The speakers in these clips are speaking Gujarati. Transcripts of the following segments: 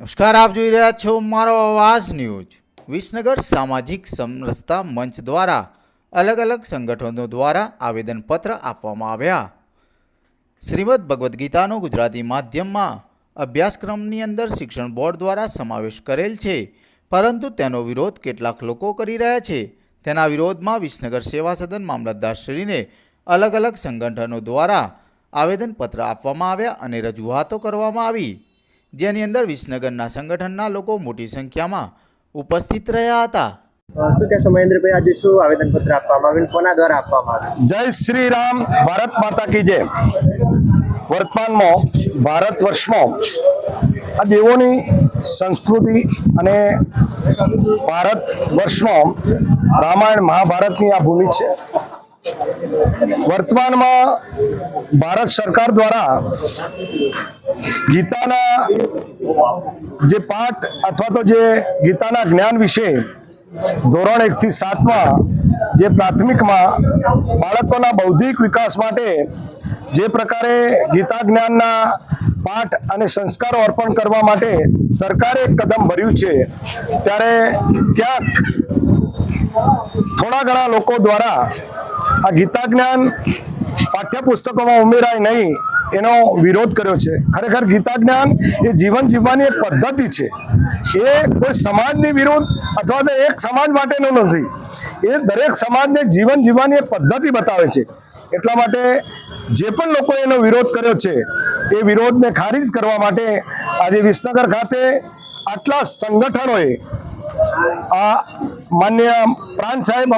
નમસ્કાર, આપ જોઈ રહ્યા છો મારો અવાજ ન્યૂઝ. વિસનગર સામાજિક સમરસતા મંચ દ્વારા અલગ અલગ સંગઠનો દ્વારા આવેદનપત્ર આપવામાં આવ્યા. શ્રીમદ ભગવદ્ ગીતાનો ગુજરાતી માધ્યમમાં અભ્યાસક્રમની અંદર શિક્ષણ બોર્ડ દ્વારા સમાવેશ કરેલ છે. પરંતુ તેનો વિરોધ કેટલાક લોકો કરી રહ્યા છે. તેના વિરોધમાં વિસનગર સેવા સદન મામલતદારશ્રીને અલગ અલગ સંગઠનો દ્વારા આવેદનપત્ર આપવામાં આવ્યા અને રજૂઆતો કરવામાં આવી. જેની અંદર વિસનગરના સંગઠનના લોકો મોટી સંખ્યામાં ઉપસ્થિત રહ્યા હતા. શું કહેશો મહેન્દ્રભાઈ? આજે શું આવેદનપત્ર આપવામાં આવ્યું? અને કોના દ્વારા આપવામાં આવ્યું? જય શ્રી રામ ભારત માતા કી જય. વર્તમાનમાં ભારત વર્ષમાં આ દેવોની સંસ્કૃતિ અને ભારત વર્ષમાં રામાયણ મહાભારતની આ ભૂમિ છે. વર્તમાનમાં ભારત સરકાર દ્વારા ગીતાના જે પાઠ અથવા તો જે ગીતાના જ્ઞાન વિશે ધોરણ એકથી સાતમાં જે પ્રાથમિકમાં બાળકોના બૌદ્ધિક વિકાસ માટે જે પ્રકારે ગીતા જ્ઞાનના પાઠ અને સંસ્કારો અર્પણ કરવા માટે સરકારે એક કદમ ભર્યું છે, ત્યારે ક્યાંક થોડા ઘણા લોકો દ્વારા આ ગીતા જ્ઞાન પાઠ્યપુસ્તકોમાં ઉમેરાય નહીં, એનો વિરોધ કર્યો છે. ખરેખર ગીતા જ્ઞાન એ જીવન જીવવાની એક પદ્ધતિ છે. એ કોઈ સમાજની વિરુદ્ધ અથવા તો એક સમાજ માટેનું નથી. એ દરેક સમાજને જીવન જીવવાની એક પદ્ધતિ બતાવે છે. એટલા માટે જે પણ લોકો એનો વિરોધ કર્યો છે, એ વિરોધને ખારીજ કરવા માટે આજે વિસનગર ખાતે આટલા સંગઠનોએ આ માન્ય પ્રાંત સાહેબ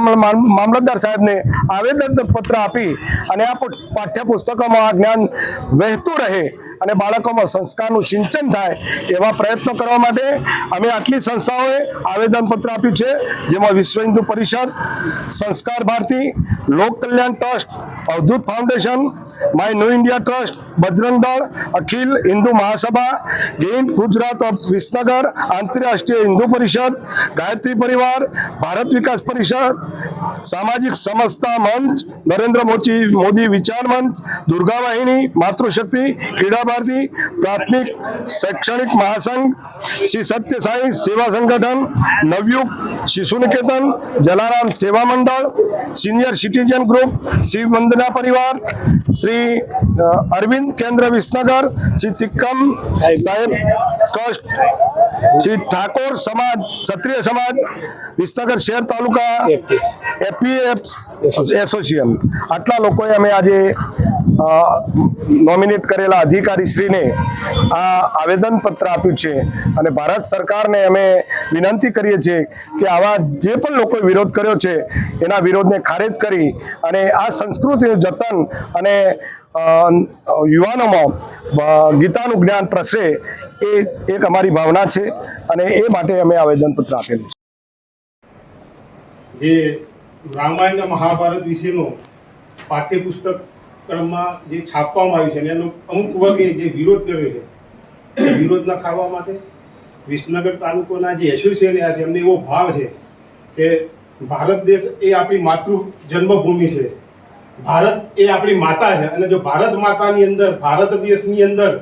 મામલતદાર સાહેબને આવેદન પત્ર આપી અને આ પાઠ્યપુસ્તકોમાં આ જ્ઞાન વહેતું રહે અને બાળકોમાં સંસ્કારનું સિંચન થાય એવા પ્રયત્નો કરવા માટે અમે આટલી સંસ્થાઓએ આવેદનપત્ર આપ્યું છે, જેમાં Vishwa Hindu Parishad, Sanskar Bharati Lok Kalyan trust, Avdhoot foundation, my new India trust Bajrang Dal, Akhil Hindu Mahasabha gain Gujarat of Visnagar, આંતરરાષ્ટ્રીય હિન્દુ પરિષદ, ગાયત્રી પરિવાર, ભારત વિકાસ પરિષદ, સામાજિક સમસ્તા મંચ, નરેન્દ્ર મોદી મોદી વિચાર મંચ દુર્ગા વાહિની માતૃશક્તિ, ક્રીડા ભારતી પ્રાથમિક, શૈક્ષણિક મહાસંઘ, શ્રી સત્ય સાંઈ સેવા સંગઠન, નવયુગ શિશુ Niketan, Jalaram Seva Mandal, senior citizen group Shri Vandana Parivar, Shri Arvind કેન્દ્ર વિસનગર શ્રી ચિક્કમ સાહેબ ટ્રસ્ટ શ્રી ઠાકોર સમાજ, ક્ષત્રિય સમાજ, વિસનગર શહેર તાલુકા એપીએફ એસોસિએશન. આટલા લોકોએ અમે આજે નોમિનેટ કરેલા અધિકારીશ્રીને આ આવેદનપત્ર આપ્યું છે અને ભારત સરકારને અમે વિનંતી કરીએ છીએ કે આવા જે પણ લોકોએ વિરોધ કર્યો છે, એના વિરોધને ખારેજ કરી અને આ સંસ્કૃતિનું જતન અને યુવાનોમાં ગીતાનું જ્ઞાન પ્રસરે એ એક અમારી ભાવના છે અને એ માટે અમે આવેદનપત્ર આપેલું છે. જે રામાયણ મહાભારત વિશેનો પાઠ્યપુસ્તક ક્રમમાં જે છાપવામાં આવ્યું છે એનો અમુક વર્ગે જે વિરોધ કર્યો છે વિરોધ ન ખાવા માટે વિસનગર તાલુકોના જે એસોસિએશન છે, એમને એવો ભાવ છે કે ભારત દેશ એ આપણી માતૃ જન્મભૂમિ છે. ભારત એ આપણી માતા છે. અને જો ભારત માતાની અંદર, ભારત દેશની અંદર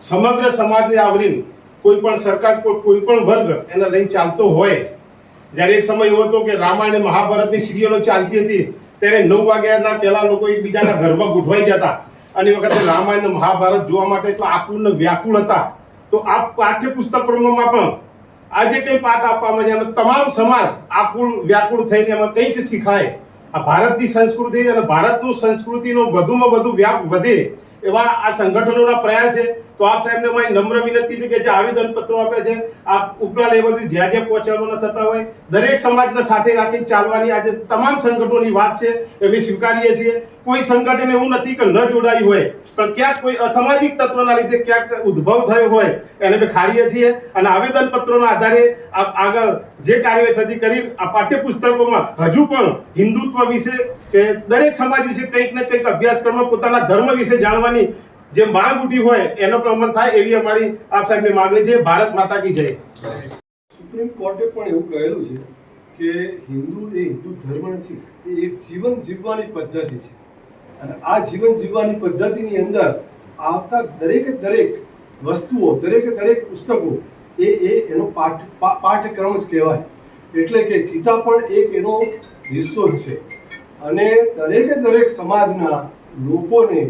સમગ્ર સમાજને આવરીને કોઈ પણ સરકાર, કોઈ પણ વર્ગ એને લઈને ચાલતો હોય, જ્યારે એક સમય એવો હતો કે રામાયણ અને મહાભારતની સિરિયલો ચાલતી હતી, ત્યારે નવ વાગ્યાના પહેલા લોકો એકબીજાના ઘરમાં ગોઠવાઈ જતા. અને એ વખતે રામાયણ અને મહાભારત જોવા માટે આકુલ ને વ્યાકુળ હતા. તો આ પાઠ્યપુસ્તક પ્રમાણમાં પણ આજે કંઈ પાઠ આપવામાં છે તમામ સમાજ આકુળ, વ્યાકુળ થઈને એમાં કંઈક શીખાય. આ ભારતની સંસ્કૃતિ અને ભારતનું સંસ્કૃતિનો વધુમાં વધુ વ્યાપ વધે એવા આ સંગઠનોના પ્રયાસ છે, તો આપ સાહેબને મારી નમ્ર વિનંતી છે કે જે આવેદન પત્રો આપે છે આ ઉપલા લેવલથી જ્યાં જ્યાં પહોંચાડવાના થતા હોય, દરેક સમાજને સાથે રાખીને ચાલવાની આજે તમામ સંગઠનોની વાત છે, એ અમે સ્વીકારીએ છીએ. કોઈ સંગઠન એવું નથી કે ન જોડાયું હોય, પણ ક્યાંક કોઈ અસામાજિક તત્વના લીધે ક્યાંક ઉદ્ભવ થયો હોય, એને અમે ખાડીએ છીએ અને આવેદન પત્રોના આધારે આગળ જે કાર્યવાહી થતી કરી, આ પાઠ્યપુસ્તકોમાં હજુ પણ હિન્દુત્વ વિશે કે દરેક સમાજ વિશે કંઈક ને કંઈક અભ્યાસક્રમમાં પોતાના ધર્મ વિશે જાણવાની જે માંગ ઉઠી હોય એનો પ્રમાણ થાય એવી અમારી આપ સાહેબની માંગણી છે. ભારત માતા કી જય. સુપ્રીમ કોર્ટે પણ એવું કહેલું છે કે હિન્દુ એ હિન્દુ ધર્મ નથી, એ એક જીવન જીવવાની પદ્ધતિ છે. અને આ જીવન જીવવાની પદ્ધતિની અંદર આવતા દરેકે દરેક વસ્તુઓ, દરેકે દરેક પુસ્તકો એ એ એનો પાઠ પાઠક્રમ જ કહેવાય. એટલે કે ગીતા પણ એક એનો હિસ્સો છે. અને દરેકે દરેક સમાજના લોકોને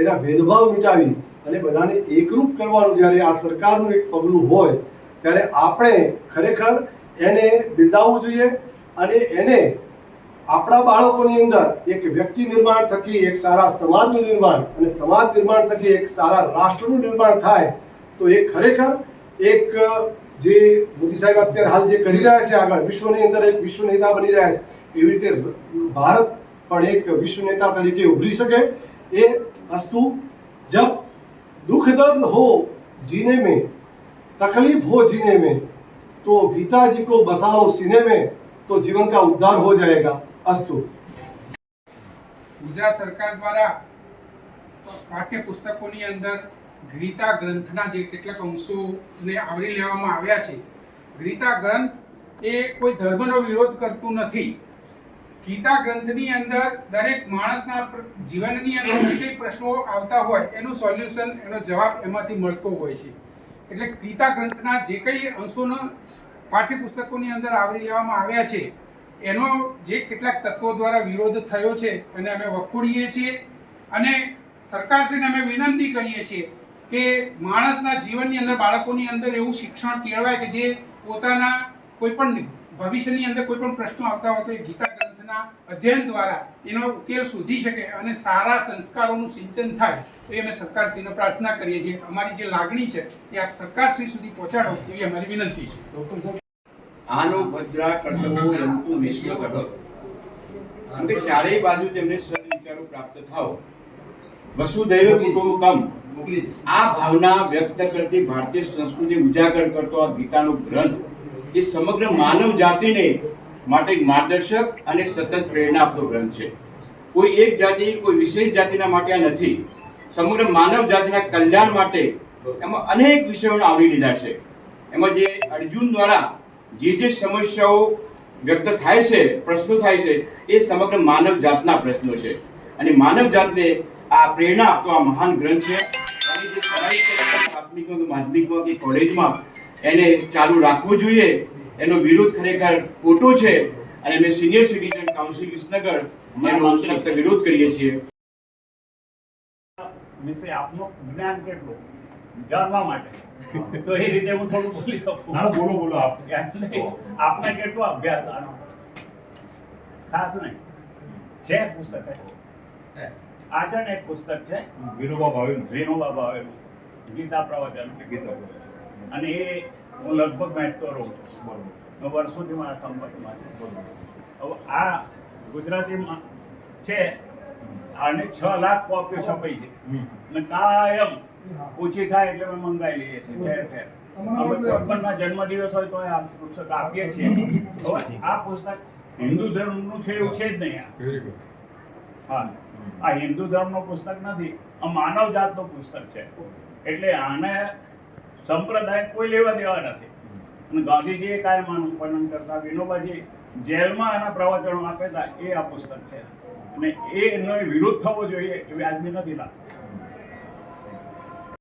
એના ભેદભાવ મિટાવી અને બધાને એકરૂપ કરવાનું જ્યારે આ સરકારનું એક પગલું હોય, ત્યારે આપણે ખરેખર એને બિરદાવવું જોઈએ અને એને આપણા બાળકોની અંદર એક વ્યક્તિ નિર્માણ થકી એક સારા સમાજનું નિર્માણ અને સમાજ નિર્માણ થકી એક સારા રાષ્ટ્રનું નિર્માણ થાય, તો એ ખરેખર એક, જે મોદી સાહેબ અત્યારે હાલ જે કરી રહ્યા છે આગળ, વિશ્વની અંદર એક વિશ્વ નેતા બની રહ્યા છે, એવી રીતે ભારત પણ એક વિશ્વ નેતા તરીકે ઉભરી શકે, એ અસ્તુ જબ दुख दर्द हो जीने में तकलीफ हो जीने में तो गीता जी को बसा लो सीने में तो जीवन का उद्धार हो जाएगा अस्तु ગુજરાત સરકાર દ્વારા પાઠ્ય પુસ્તકોની અંદર ગીતા ગ્રંથના જે કેટલાક અંશોને આવરી લેવામાં આવ્યા છે ગીતા ગ્રંથ એ કોઈ ધર્મનો વિરોધ કરતું નથી ગીતા ગ્રંથની અંદર દરેક માણસના જીવનની અંદર જે કંઈ પ્રશ્નો આવતા હોય, એનું સોલ્યુશન, એનો જવાબ એમાંથી મળતો હોય છે. એટલે ગીતા ગ્રંથના જે કંઈ અંશોનો પાઠ્યપુસ્તકોની અંદર આવરી લેવામાં આવ્યા છે, એનો જે કેટલાક તત્વો દ્વારા વિરોધ થયો છે, એને અમે વખોડીએ છીએ અને સરકારશ્રીને અમે વિનંતી કરીએ છીએ કે માણસના જીવનની અંદર, બાળકોની અંદર એવું શિક્ષણ કેળવાય કે જે પોતાના કોઈ પણ ભવિષ્યની અંદર કોઈ પણ પ્રશ્નો આવતા હોય તો ગીતા ગ્રંથના અધ્યયન દ્વારા એનો ઉકેલ શોધી શકે અને સારા સંસ્કારોનું સિંચન થાય એ અમે સરકારશ્રીને પ્રાર્થના કરીએ છીએ. અમારી જે લાગણી છે એ આપ સરકારશ્રી સુધી પહોંચાડો એવી અમારી વિનંતી છે. આનો ભદ્રા કર્તવ્યો યંતુ વિશ્વ કરો કે ચારેય બાજુ તેમને સદવિચારો પ્રાપ્ત થાઓ. વસુધૈવ કુટુંબકમ. આ ભાવના વ્યક્ત કરતી ભારતીય સંસ્કૃતિ ઉજાગર કરતો આ ગીતાનો ગ્રંથ એ સમગ્ર માનવ જાતિને માટે માર્ગદર્શક અને સતત પ્રેરણા આપતો ગ્રંથ છે. કોઈ એક જાતિ, કોઈ વિશેષ જાતિના માટે આ નથી. સમગ્ર માનવ જાતિના કલ્યાણ માટે એમાં અનેક વિષયોને આવરી લીધા છે. એમાં જે અર્જુન દ્વારા જે જે સમસ્યાઓ વ્યક્ત થાય છે, પ્રશ્નો થાય છે, એ સમગ્ર માનવ જાતના પ્રશ્નો છે. અને માનવ જાતને આ પ્રેરણા આપતો આ મહાન ગ્રંથ છે. અને જે પ્રાથમિકમાં કે કે કોલેજમાં એને ચાલુ રાખવું જોઈએ. એનો વિરોધ ખરેખર ખોટો છે અને અમે સિનિયર સિટીઝન કાઉન્સિલ વિસનગર એનો સખ્ત વિરોધ કરીએ છીએ. વિશે આપનો જ્ઞાન કેટલું? જાણવા માટે. તો એ રીતે હું થોડું બોલી શકું. ના, બોલો, બોલો આપ. આપને કેટલો અભ્યાસ આનો? ખાસ નહીં. છે પુસ્તક આ છે ને એક પુસ્તક છે. વિનોબા ભાવે વિનોબા ભાવેનું ગીતા પ્રવચન. ગીતા અને એ હું લગભગ વાંચતો રહું છું બરોબર વર્ષોથી મારા સંપર્કમાં છે. હવે આ ગુજરાતીમાં છે આને છ લાખ કોપીઓ છપાઈ છે અને કાયમ ઓછી થાય એટલે અમે મંગાવી લઈએ છીએ ઠેર ઠેર. અમે જન્મદિવસ હોય તો આ પુસ્તક આપીએ છીએ. હવે આ પુસ્તક હિન્દુ ધર્મનું છે એવું છે જ નહીં આ. વેરી ગુડ હા. આ હિન્દુ ધર્મનું પુસ્તક નથી આ માનવ જાતનું પુસ્તક છે. એટલે આને સંપ્રદાય કોઈ લેવા દેવા નથી. અને ગાંધીજીએ કાયમ આનું વર્ણન કરતા વિનોબાજી જેલમાં આના પ્રવચનો આપેલા એ આ પુસ્તક છે. અને એ એનો વિરોધ થવો જોઈએ એવી આજની નથી લાગતું.